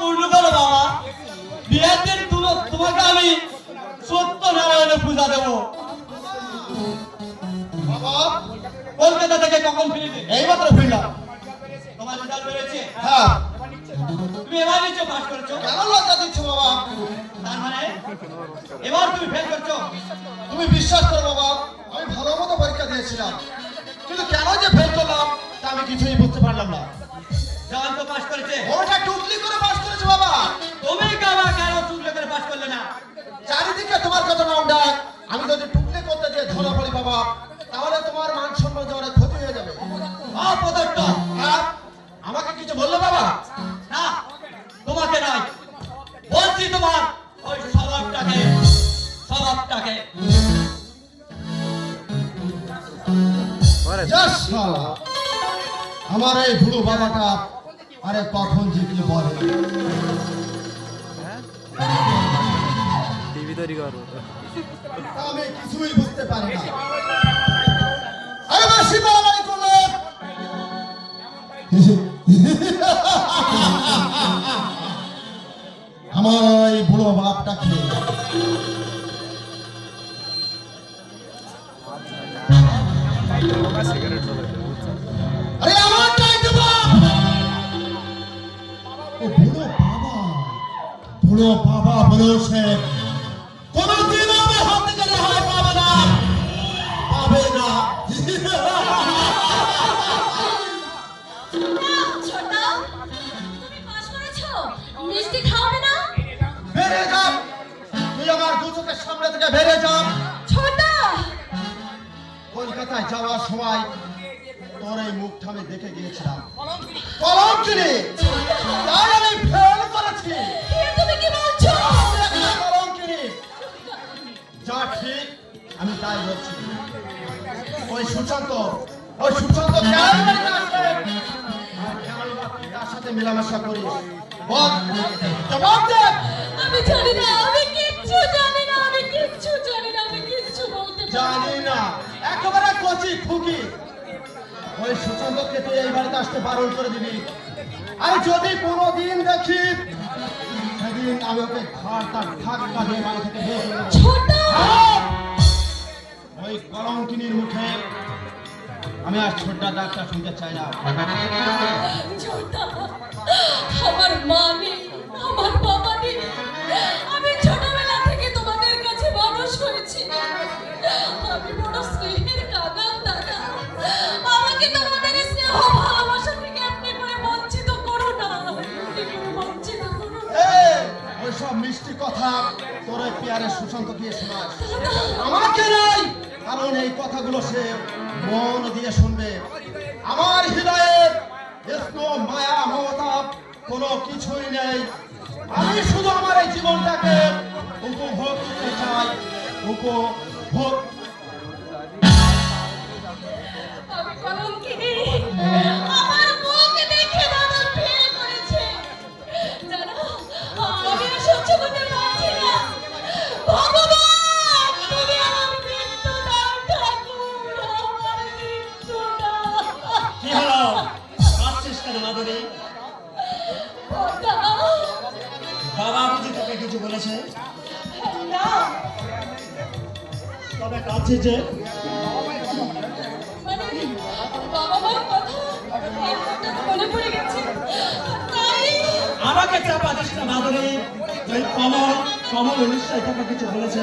পূর্ণ করো বাবা বিয়ের দিন তোমাকে আমি সত্য নারায়ণের পূজা দেবো। কলকাতা থেকে কখন ফিরবে এই মাত্র ফিরলাম। তোমার রেজাল্ট বেরোচ্ছে? হ্যাঁ। তুমি এবার নিচে পাস করেছ? কেন লজ্জা দিচ্ছ বাবা? তার মানে এবার তুমি ফেল করছ? তুমি বিশ্বাস করো বাবা আমি ভালো মতো পরীক্ষা দিয়েছিলাম। কিন্তু কেন যে ফেল করলাম তা আমি কিছুই বুঝতে পারলাম না। জান তো পাস করেছে? ওটা টুকলি করে পাস বাবা। তুমি কেন কেন চুকলে করে পাস করলে না। চারিদিকে তোমার কত নাম ডাক আমি যদি টুকলি করতে গিয়ে ধরা পড়ি বাবা তাহলে তোমার মান সম্মান যে ক্ষতি হয়ে যাবে। অপদত্ত হ্যাঁ আমাকে কিছু বলল বাবা? না তোমাকে নয়। বলছি তোমার ওই স্বভাবটাকে স্বভাবটাকে। আমার এই বুড়ো বাবাটা আরে কখন যে কি বলে? টিভি তৈরি করো। আমি কিছুই বুঝতে পারি না। আরে মাসি বাড়াবাড়ি করলে? আমার এই বুড়ো বাপটা খেয়ে সিগারেট বুড়ো বাবা বুড়ো সে। কোনদিন আমার হাত থেকে রেহাই পাবে না। পাবে না। ছোটা তুমি মিষ্টি খাওয়াবে না? বেরিয়ে যা তুই আমার দু চোখের সামনে থেকে বেরিয়ে যা। ছোটা! কলকাতায় যাওয়ার সময় তোর এই মুখটা আমি দেখে গিয়েছিলাম। কলঙ্কিনী! তাই আমি ফেল করেছি। তাই বলছি ওই সুশান্ত ওই সুশান্ত কেন কেন তার সাথে মেলামেশা বল। জবাব দে। আমি জানি না আমি কিচ্ছু জানি না আমি কিচ্ছু জানি না আমি কিচ্ছু বলতে জানি না। একেবারে কচি খুকি। ওই সুচন্দকে তুই এই বাড়িতে আসতে বারণ করে দিবি। আর যদি কোনোদিন দেখি সেদিন আমি ওকে ঘাট তার বাড়ি থেকে বের করে ওই কলঙ্কিনীর মুখে আমি আর ছোট্ট ডাক্তার শুনতে চাই না। আমার মা নেই আমার বাবা নেই আমি ছোটবেলা থেকে তোমাদের কাছে মানুষ হয়েছি। আমি বড় স্নেহের দাদা। আমাকে তোমাদের স্নেহ ভালোবাসা থেকে করে বঞ্চিত করো না। বঞ্চিত করো ওইসব মিষ্টি কথা তোর ওই পেয়ারে সুশান্ত দিয়ে শোনাস আমাকে নাই কারণ এই কথাগুলো সে মন দিয়ে শুনবে। আমার হৃদয়ের মায়া, মমতা কোনো কিছুই নেই। আমি শুধু আমার এই জীবনটাকে উপভোগ করতে চাই। উপভোগ। আমি কাঁদছিস যে আমাকে চাপা দিস না মাধুরী কমল কমল নিশ্চয়ই তোকে কিছু বলেছে।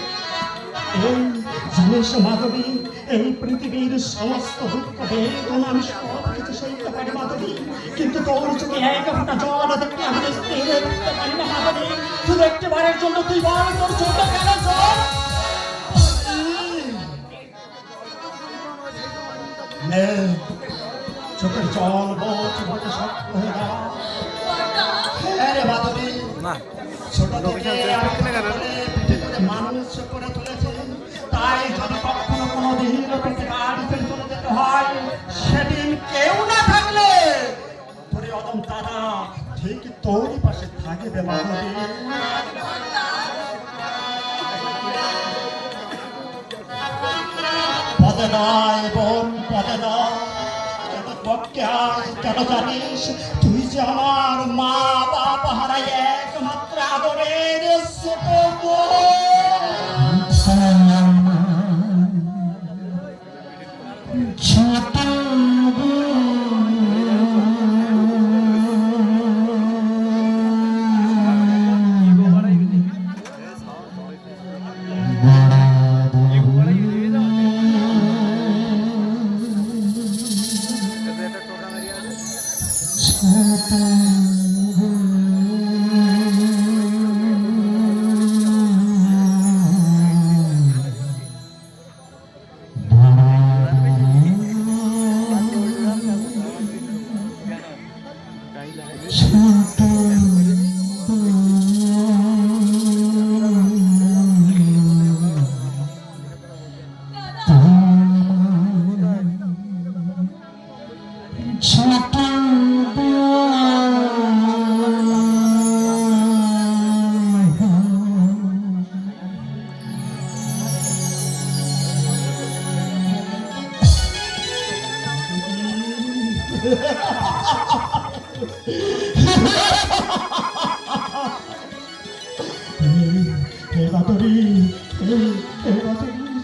এই জলেশ মাধবী এই পৃথিবীর সমস্ত দুঃখ বেদনা সব কিছু সইতে পারি মাধবী। কিন্তু তোর চোখে এক ফোঁটা জল দেখতে আমি দেখতে পারি না মাধবী। শুধু একটি বারের জন্য তুই বল তোর চোখে কেন জল? চোখের জল বোধ বোধ শক্ত হয়ে গেল হ্যাঁ ছোট থেকে মানুষ তোর তারা ঠিক তোরই পাশে থাকবে আয় কেন জানিস? তুই যে আমার মা বাবা হারাই একমাত্র আদরের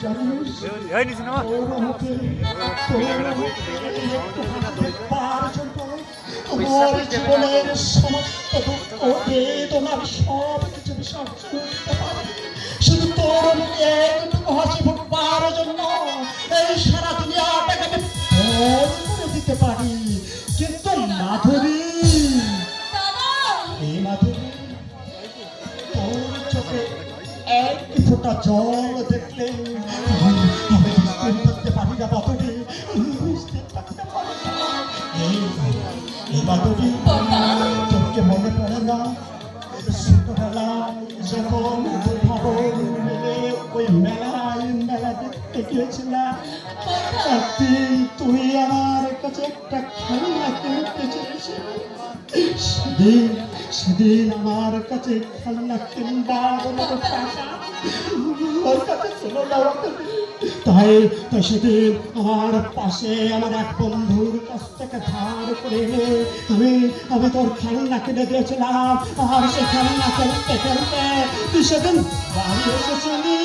জানিস জীবনের সমস্ত দুঃখ সব কিছু বিসর্জন করতে শুধু তোর মুখে একটুকু জন্য এই সারা দুনিয়াটাকে আমি দিতে পারি। কিন্তু মাধুরী ফোঁটা জল দেখলে আমি করতে না থাকতে এই- এই তোকে মনে পড়ে না ছোটবেলায় যখন ওই মেলায় মেলা দেখতে গিয়েছিলাম একদিন তুই আমার কাছে একটা খেলনা কিনতে সেদিন আমার কাছে তাই তাই সেদিন আমার পাশে আমার এক বন্ধুর কাছ থেকে ধার করে আমি আমি তোর খেলনা কিনে দিয়েছিলাম। আর সে খেলনা খেলতে খেলতে তুই সেদিন এসেছিলি।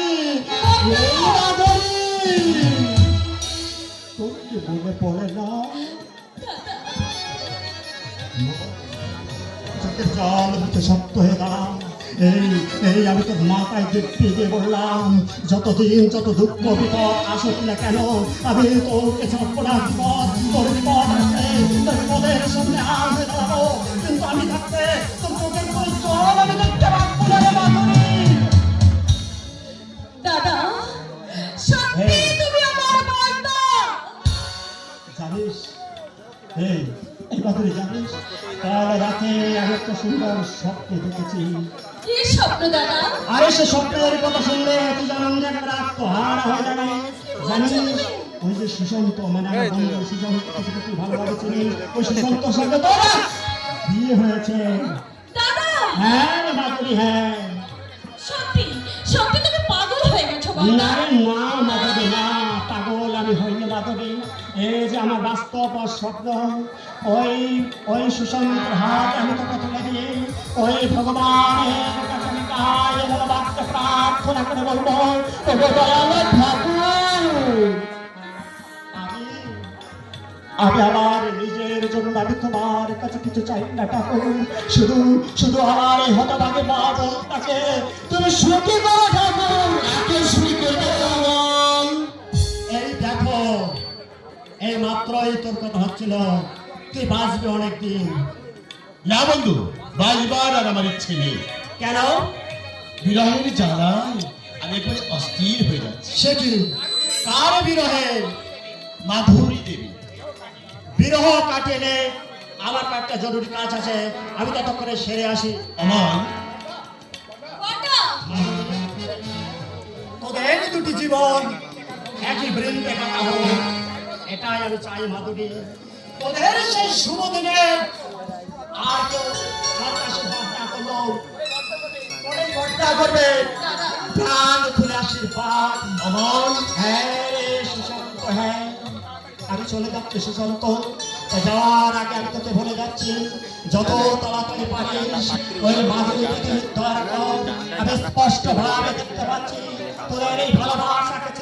তোর কি মনে পড়ে না? চোখের জল মুখে শক্ত হয়ে দাঁড়াম এই এই আমি তোর মাথায় দিব্যি দিয়ে বললাম যতদিন যত দুঃখ বিপদ আসুক না কেন আমি ছাড়বো না বিপদ তোর বিপদ আসবে তোর বিপদের সামনে আসে দাঁড়াবো। কিন্তু আমি থাকতে তোর চোখের কোনো জল আমি দেখতে পারব না দাদা সত্যি। তুমি আমার কর্তা জানিস এই বান্ধবী জানিস কাল রাতে আমি একটা সুন্দর স্বপ্ন দেখেছি। কি স্বপ্ন দাদা? আরে সে স্বপ্নের কথা শুনলে তুই জানান যে হয়ে যাবে জানিস ওই যে সুশান্ত মানে বন্ধু সুশান্ত তুই ভালোভাবে চিনিস? ওই সুশান্তর সঙ্গে তো বিয়ে হয়েছে। দাদা! হ্যাঁ বাদুরি হ্যাঁ। সত্যি সত্যি তুমি পাগল হয়ে গেছো না না এই যে আমার বাস্তব স্বপ্ন, ওই ওই সুশান্তর হাত আমি তোকে তুলে দিয়ে, ওই ভগবানের কাছে বলে প্রার্থনা করে বলব ঠাকুর। আমি আমি আমার নিজের জন্য আমি তোমার কাছে কিছু চাই না ঠাকুর। শুধু শুধু আমার এই হতভাগে মা বোনটাকে তুমি সুখী করো ঠাকুর। একে সুখী করো। এই মাত্রই তোর কথা হচ্ছিল তুই বাঁচবি অনেকদিন। না বন্ধু বাজবার আর আমার ইচ্ছে নেই। কেন? বিরহের জ্বালায় আমি একেবারে অস্থির হয়ে যাচ্ছি। সে কি? কার বিরহে? মাধুরী দেবী। বিরহ কাটিয়ে নে আমার কয়েকটা জরুরি কাজ আছে। আমি ততক্ষণে সেরে আসি। আমার তোদের দুটি জীবন একই বৃন্দে কাটা হোক এটাই আমি চাই মাধুরী তোদের সেই শুভ দিনে হ্যাঁ সুশান্ত হ্যাঁ। আমি চলে যাচ্ছি, সুশান্ত। যাওয়ার আগে আমি তোকে বলে যাচ্ছি, যত তাড়াতাড়ি পারিস, ওই মাধুরী আমি স্পষ্ট ভাবে দেখতে পাচ্ছি তোদের এই ভালোবাসাকে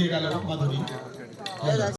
পূর্বাভাস দিয়ে গেল মাধুরী